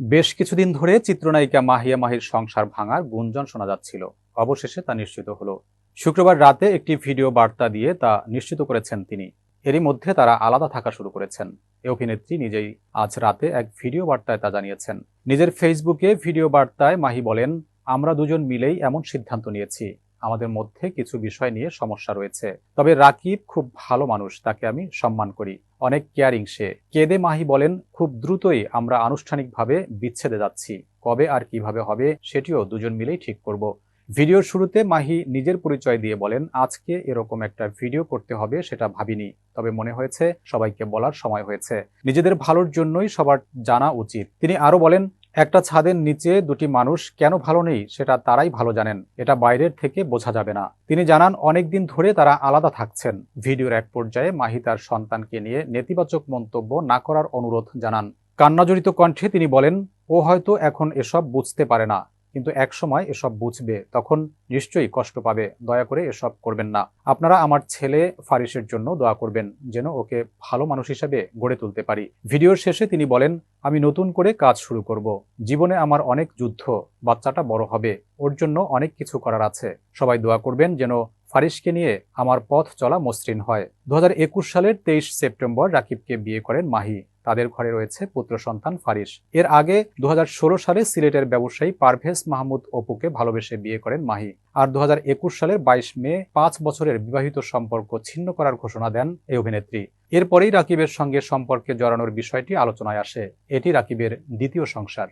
বেশ কিছুদিন ধরে চিত্রনায়িকা মাহিয়া মাহির সংসার ভাঙার গুঞ্জন শোনা যাচ্ছিল। অবশেষে তা নিশ্চিত হলো। শুক্রবার রাতে একটি ভিডিও বার্তা দিয়ে তা নিশ্চিত করেছেন তিনি। এরই মধ্যে তারা আলাদা থাকা শুরু করেছেন। এ অভিনেত্রী নিজেই আজ রাতে এক ভিডিও বার্তায় তা জানিয়েছেন। নিজের ফেসবুকে ভিডিও বার্তায় মাহি বলেন, আমরা দুজন মিলেই এমন সিদ্ধান্ত নিয়েছি। আমাদের মধ্যে কিছু বিষয় নিয়ে সমস্যা রয়েছে। তবে রাকিব খুব ভালো মানুষ, তাকে আমি সম্মান করি। অনেক কেয়ারিং সে। কেদে মাহি বলেন, খুব দ্রুতই আমরা আনুষ্ঠানিকভাবে বিচ্ছেদে যাচ্ছি। কবে আর কীভাবে হবে, সেটিও দুজন মিলেই ঠিক করব। ভিডিওর শুরুতে মাহি নিজের পরিচয় দিয়ে বলেন, আজকে এরকম একটা ভিডিও করতে হবে, সেটা ভাবিনি। তবে মনে হয়েছে, সবাইকে বলার সময় হয়েছে। নিজেদের ভালোর জন্যই সবার জানা উচিত। তিনি আরও বলেন একটা ছাদের নিচে দুটি মানুষ কেন ভালো নেই সেটা তারাই ভালো জানেন। এটা বাইরের থেকে বোঝা যাবে না। তিনি জানান, অনেকদিন ধরে তারা আলাদা থাকছেন। ভিডিওর এক পর্যায়ে মাহি তার সন্তানকে নিয়ে নেতিবাচক মন্তব্য না করার অনুরোধ জানান। কান্নাজড়িত কণ্ঠে তিনি বলেন, ও হয়তো এখন এসব বুঝতে পারে না। কিন্তু এক সময় এসব বুঝবে, তখন নিশ্চয়ই কষ্ট পাবে। দয়া করে এসব করবেন না। আপনারা আমার ছেলে ফারিসের জন্য দোয়া করবেন, যেন ওকে ভালো মানুষ হিসেবে গড়ে তুলতে পারি। ভিডিওর শেষে তিনি বলেন, আমি নতুন করে কাজ শুরু করব। জীবনে আমার অনেক যুদ্ধ, বাচ্চাটা বড় হবে। ওর জন্য অনেক কিছু করার আছে। সবাই দোয়া করবেন যেন ফারিসকে নিয়ে আমার পথ চলা মসৃণ হয়। দু হাজার একুশ সালের তেইশ সেপ্টেম্বর রাকিবকে বিয়ে করেন মাহি। তাদের ঘরে রয়েছে পুত্র সন্তান ফারিস এর আগে দু হাজার ষোলো সালে সিলেটের ব্যবসায়ী পারভেজ মাহমুদ অপুকে ভালোবেসে বিয়ে করেন মাহি। আর দু হাজার একুশ সালের বাইশ মে পাঁচ বছরের বিবাহিত সম্পর্ক ছিন্ন করার ঘোষণা দেন এই অভিনেত্রী। এরপরেই রাকিবের সঙ্গে সম্পর্কে জড়ানোর বিষয়টি আলোচনায় আসে। এটি রাকিবের দ্বিতীয় সংসার।